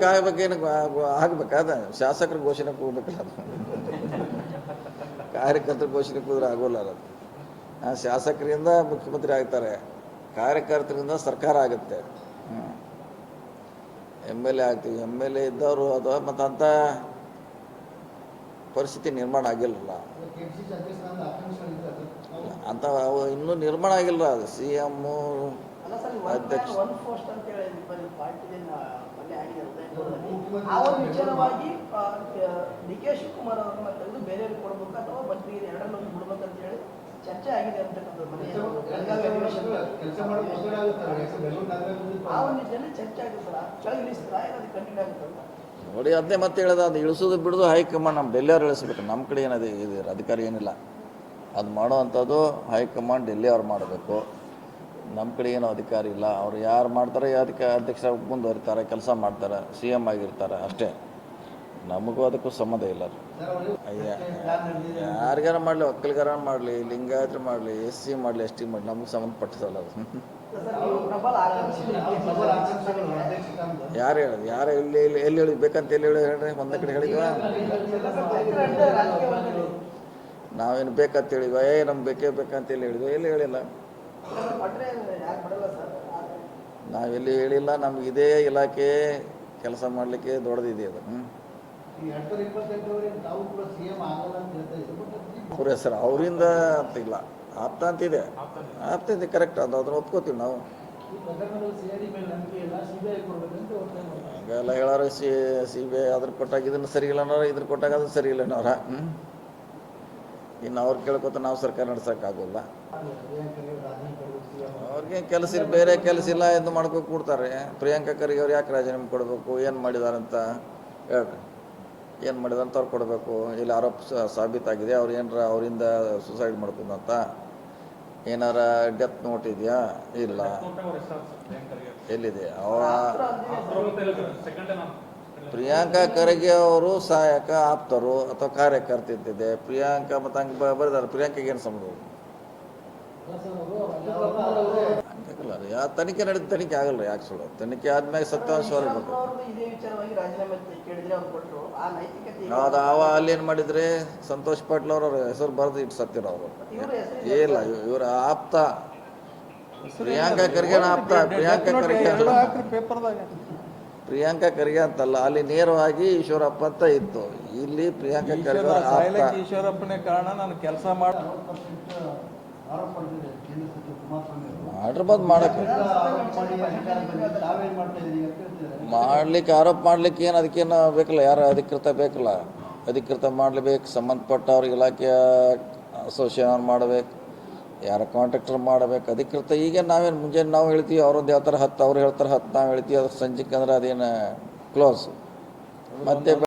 ಅದಕ್ಕೆ ಆಗಬೇಕಾದ ಏನು ಆಗ್ಬೇಕಾದ? ಶಾಸಕರ ಘೋಷಣೆ ಕೂಡಬೇಕಲ್ಲ ಕಾರ್ಯಕರ್ತರ ಘೋಷಣೆ ಕೂದ್ರೆ ಆಗೋಲ್ಲ ಅದು. ಆ, ಶಾಸಕರಿಂದ ಮುಖ್ಯಮಂತ್ರಿ ಆಗ್ತಾರೆ. ಕಾರ್ಯಕರ್ತರಿಂದ ಸರ್ಕಾರ ಆಗುತ್ತೆ. ಎಂ ಎಲ್ ಎ ಆಗ್ತೀವಿ. ಎಂ ಎಲ್ ಎ ಇದ್ದವರು ಅದು ಮತ್ತು ಅಂತ ಪರಿಸ್ಥಿತಿ ನಿರ್ಮಾಣ ಆಗಿಲ್ಲ ಅಂತ ಇನ್ನೂ ನಿರ್ಮಾಣ ಆಗಿಲ್ಲ. ಅದು ಸಿ ಎಮ್ಮು ಅಧ್ಯಕ್ಷ. ವಿಚಾರವಾಗಿ ಡಿ ಕೆ ಶಿವಕುಮಾರ್ ಅವರನ್ನ ತೆಗೆದು ಬೇರೆಯವ್ರಿಗೆ ಕೊಡ್ಬೇಕು ಅಥವಾ ಮಂತ್ರಿಗೆ ಹೇಳಿ ಚರ್ಚೆ ಆಗಿದೆ ಅಂತಕ್ಕಂಥದ್ದು ಮಾಡಿ ಆ ಒಂದು ನಿಟ್ಟಿನಲ್ಲಿ ಚರ್ಚೆ ಕೆಳಗೆ ಇಳಿಸ್ತಾರ? ಕಂಟಿನ್ಯೂ ನೋಡಿ ಅದೇ ಮತ್ತೆ ಹೇಳೋದು ಅದು ಇಳಿಸೋದು ಬಿಡೋದು ಹೈಕಮಾಂಡ್ ನಮ್ಮ ಡೆಲ್ಲಿಯವ್ರು ಇಳಿಸ್ಬೇಕು. ನಮ್ಮ ಕಡೆ ಏನದು ಇದು ಅಧಿಕಾರಿ ಏನಿಲ್ಲ. ಅದು ಮಾಡೋವಂಥದ್ದು ಹೈಕಮಾಂಡ್ ಡೆಲ್ಲಿಯವ್ರು ಮಾಡಬೇಕು. ನಮ್ಮ ಕಡೆ ಏನೋ ಅಧಿಕಾರ ಇಲ್ಲ. ಅವ್ರು ಯಾರು ಮಾಡ್ತಾರೆ ಅದಕ್ಕೆ ಅಧ್ಯಕ್ಷ ಮುಂದುವರಿತಾರೆ, ಕೆಲಸ ಮಾಡ್ತಾರೆ ಸಿ ಎಂ ಆಗಿರ್ತಾರೆ ಅಷ್ಟೇ. ನಮಗೂ ಅದಕ್ಕೂ ಸಂಬಂಧ ಇಲ್ಲ ಅಯ್ಯ, ಯಾರಿಗಾರ ಮಾಡಲಿ ಒಕ್ಕಲಿಗಾರ ಮಾಡಲಿ, ಲಿಂಗಾಯತರು ಮಾಡಲಿ ಎಸ್ ಸಿ ಮಾಡಲಿ ಎಸ್ ಟಿ ಮಾಡಲಿ, ನಮಗೆ ಸಂಬಂಧಪಟ್ಟಿಸಲ್ಲ ಅದು. ಯಾರು ಹೇಳೋದು? ಯಾರು ಎಲ್ಲಿ ಎಲ್ಲಿ ಎಲ್ಲಿ ಹೇಳಿ, ಬೇಕಂತ ಎಲ್ಲಿ ಹೇಳಿ ಹೇಳ್ರಿ? ಒಂದೇ ಕಡೆ ಹೇಳಿದ್ವ? ನಾವೇನು ಬೇಕಂತ ಹೇಳಿದ್ವ? ಏ, ನಮ್ಗೆ ಬೇಕೇ ಬೇಕಂತ ಎಲ್ಲಿ ಹೇಳಿದ್ವಿ? ಎಲ್ಲಿ ಹೇಳಿಲ್ಲ? ಸರ್ ನಾವೆಲ್ಲಿ ಹೇಳಿಲ್ಲ ನಮ್ಗೆ ಇದೇ ಇಲಾಖೆ ಕೆಲಸ ಮಾಡಲಿಕ್ಕೆ ದೊಡ್ಡದಿದೆ ಅದು. ಸರ್ ಅವ್ರ ಹೆಸರು ಅವರಿಂದ ಅಂತ ಇಲ್ಲ. ಆಪ್ತ ಅಂತಿದೆ ಆಪ್ತ ಇದೆ ಕರೆಕ್ಟ್ ಅದು ಅದನ್ನ ಒಪ್ಕೋತೀವಿ ನಾವು. ಹಂಗೆಲ್ಲ ಹೇಳೋರು ಸಿ ಸಿ ಬಿ ಐ ಅದ್ರ ಕೊಟ್ಟಾಗ ಇದನ್ನು ಸರಿ ಇಲ್ಲ ಅನ್ನೋರು ಇದ್ರ ಕೊಟ್ಟಾಗ ಅದನ್ನು ಸರಿ ಇಲ್ಲ ಅನ್ನೋರ. ಹ್ಞೂ ಇನ್ನು ಅವ್ರು ಕೇಳ್ಕೊತ ನಾವು ಸರ್ಕಾರ ನಡ್ಸೋಕ್ಕಾಗೋಲ್ಲ. ಅವ್ರಿಗೆ ಕೆಲಸ ಬೇರೆ ಕೆಲಸ ಇಲ್ಲ ಎಂದು ಮಾಡ್ಕೊ ಕೂಡ್ತಾರೆ. ಪ್ರಿಯಾಂಕಾ ಖರ್ಗೆ ಅವ್ರು ಯಾಕೆ ರಾಜೀನಾಮೆ ಕೊಡಬೇಕು, ಏನು ಮಾಡಿದಾರಂತ ಹೇಳ್ರಿ. ಏನು ಮಾಡಿದಾರಂತ ಅವ್ರು ಕೊಡಬೇಕು. ಇಲ್ಲಿ ಆರೋಪ ಸಾಬೀತಾಗಿದೆ. ಅವ್ರು ಏನಾರ ಅವರಿಂದ ಸುಸೈಡ್ ಮಾಡ್ಕೊಂಡಂತ. ಏನಾರ ಡೆತ್ ನೋಟ್ ಇದೆಯಾ? ಇಲ್ಲ. ಎಲ್ಲಿದೆ? ಅವ ಪ್ರಿಯಾಂಕಾ ಖರ್ಗೆ ಅವರು ಸಹಾಯಕ ಆಪ್ತರು ಅಥವಾ ಕಾರ್ಯಕರ್ತ ಇದ್ದಿದೆ ಪ್ರಿಯಾಂಕಾ ಮತ್ತು ಹಂಗೆ ಬರೆದಾರೆ. ಪ್ರಿಯಾಂಕಾಗೆ ಏನು ಸಂಬಂಧ ಹಂಗಾಗಲ್ಲ ಯಾವ ತನಿಖೆ ನಡೆದ ತನಿಖೆ ಆಗಲ್ಲ ಯಾಕೆ ಸುಳ್ಳು ತನಿಖೆ ಆದ್ಮೇಲೆ ಸತ್ಯಾಂಶ ಹೊರಬೇಕು ಅವ್ರದ್ದು ಇದೇ ವಿಚಾರವಾಗಿ ರಾಜೀನಾಮೆ ಕೇಳಿದ್ರೆ ಅವ್ರು ಕೊಟ್ಟರು ಆ ನೈತಿಕತೆ ಈಗ ಅದು ಅವ ಅಲ್ಲಿ ಏನ್ ಮಾಡಿದ್ರೆ? ಸಂತೋಷ್ ಪಾಟೀಲ್ ಅವ್ರ ಹೆಸರು ಬರೆದು ಇಟ್ಟು ಸತ್ತಿರೋ ಅವರು. ಇಲ್ಲ ಇವರ ಆಪ್ತ. ಪ್ರಿಯಾಂಕಾ ಖರ್ಗೆ ಆಪ್ತ. ಪ್ರಿಯಾಂಕಾ ಖರ್ಗೆ ಪ್ರಿಯಾಂಕಾ ಖರ್ಗೆ ಅಂತಲ್ಲ ಅಲ್ಲಿ ನೇರವಾಗಿ ಈಶ್ವರಪ್ಪ ಅಂತ ಇತ್ತು. ಇಲ್ಲಿ ಪ್ರಿಯಾಂಕಾ ಖರ್ಗೆ ಈಶ್ವರಪ್ಪನೇ ಕಾರಣ ನಾನು ಕೆಲಸ ಮಾಡಿ ಅವರು ಮಾಡಿರ್ಬೋದು ಮಾಡಕ್ಕೆ ಮಾಡ್ಲಿಕ್ಕೆ ಆರೋಪ ಮಾಡ್ಲಿಕ್ಕೆ ಏನು ಅದಕ್ಕೇನು ಬೇಕಲ್ಲ? ಯಾರು ಅಧಿಕೃತ ಬೇಕಲ್ಲ? ಅಧಿಕೃತ ಮಾಡಲೇಬೇಕು ಸಂಬಂಧಪಟ್ಟವ್ರ ಇಲಾಖೆಯ ಅಸೋಸಿಯೇಷನ್ ಮಾಡಬೇಕು. ಯಾರ ಕಾಂಟ್ರಾಕ್ಟರ್ ಮಾಡಬೇಕು? ಅಧಿಕೃತ ಈಗ ನಾವೇನು ಮುಂಜಾನೆ ನಾವು ಹೇಳ್ತೀವಿ ಅವ್ರದ್ದು ಯಾವ ಥರ ಹತ್ತು, ಅವ್ರು ಹೇಳ್ತಾರೆ ಹತ್ತು, ನಾವು ಹೇಳ್ತೀವಿ ಅದು ಸಂಜೆಗೆ ಅಂದ್ರೆ ಅದೇನು ಕ್ಲೋಸ್ ಮತ್ತೆ